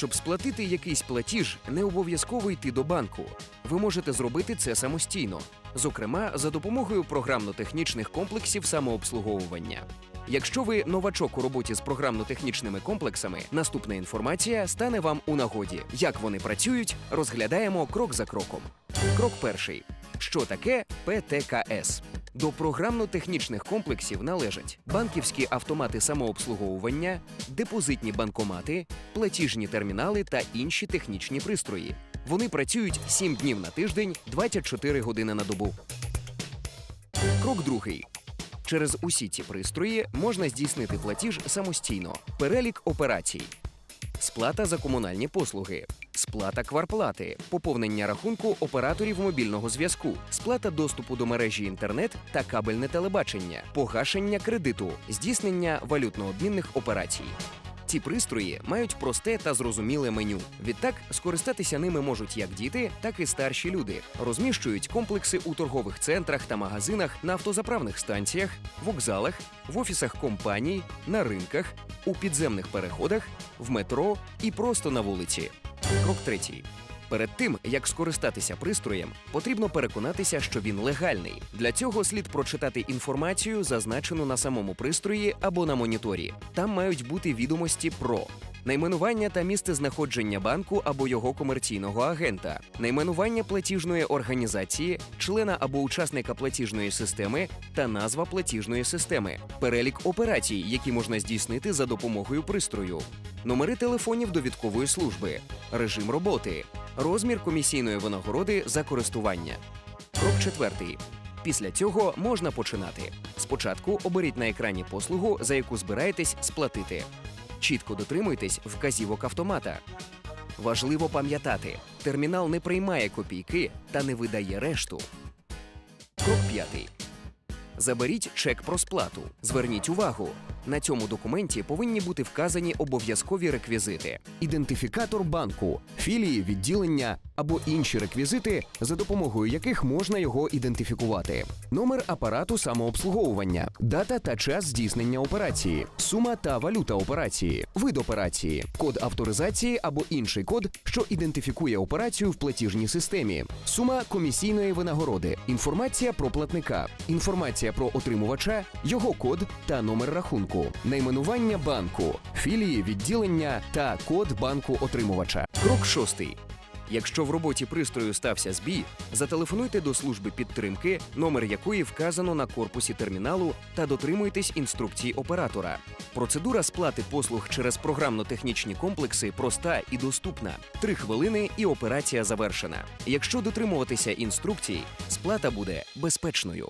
Щоб сплатити якийсь платіж, не обов'язково йти до банку. Ви можете зробити це самостійно, зокрема за допомогою програмно-технічних комплексів самообслуговування. Якщо ви новачок у роботі з програмно-технічними комплексами, наступна інформація стане вам у нагоді. Як вони працюють, розглядаємо крок за кроком. Крок перший. Що таке ПТКС? До програмно-технічних комплексів належать банківські автомати самообслуговування, депозитні банкомати, платіжні термінали та інші технічні пристрої. Вони працюють 7 днів на тиждень, 24 години на добу. Крок другий. Через усі ці пристрої можна здійснити платіж самостійно. Перелік операцій. Сплата за комунальні послуги, сплата кварплати, поповнення рахунку операторів мобільного зв'язку, сплата доступу до мережі інтернет та кабельне телебачення, погашення кредиту, здійснення валютно-обмінних операцій. Ці пристрої мають просте та зрозуміле меню. Відтак скористатися ними можуть як діти, так і старші люди. Розміщують комплекси у торгових центрах та магазинах, на автозаправних станціях, вокзалах, в офісах компаній, на ринках, у підземних переходах, в метро і просто на вулиці. Крок третій. Перед тим як скористатися пристроєм, потрібно переконатися, що він легальний. Для цього слід прочитати інформацію, зазначену на самому пристрої або на моніторі. Там мають бути відомості про найменування та місце знаходження банку або його комерційного агента, найменування платіжної організації, члена або учасника платіжної системи та назва платіжної системи, перелік операцій, які можна здійснити за допомогою пристрою, номери телефонів довідкової служби, режим роботи, розмір комісійної винагороди за користування. Крок четвертий. Після цього можна починати. Спочатку оберіть на екрані послугу, за яку збираєтесь сплатити. Чітко дотримуйтесь вказівок автомата. Важливо пам'ятати, термінал не приймає копійки та не видає решту. Крок п'ятий. Заберіть чек про сплату. Зверніть увагу. На цьому документі повинні бути вказані обов'язкові реквізити: ідентифікатор банку, філії відділення або інші реквізити, за допомогою яких можна його ідентифікувати, номер апарату самообслуговування, дата та час здійснення операції, сума та валюта операції, вид операції, код авторизації або інший код, що ідентифікує операцію в платіжній системі, сума комісійної винагороди, інформація про платника, інформація про отримувача, його код та номер рахунку, найменування банку, філії відділення та код банку отримувача. Крок шостий. Якщо в роботі пристрою стався збій, зателефонуйте до служби підтримки, номер якої вказано на корпусі терміналу, та дотримуйтесь інструкцій оператора. Процедура сплати послуг через програмно-технічні комплекси проста і доступна. Три хвилини і операція завершена. Якщо дотримуватися інструкцій, сплата буде безпечною.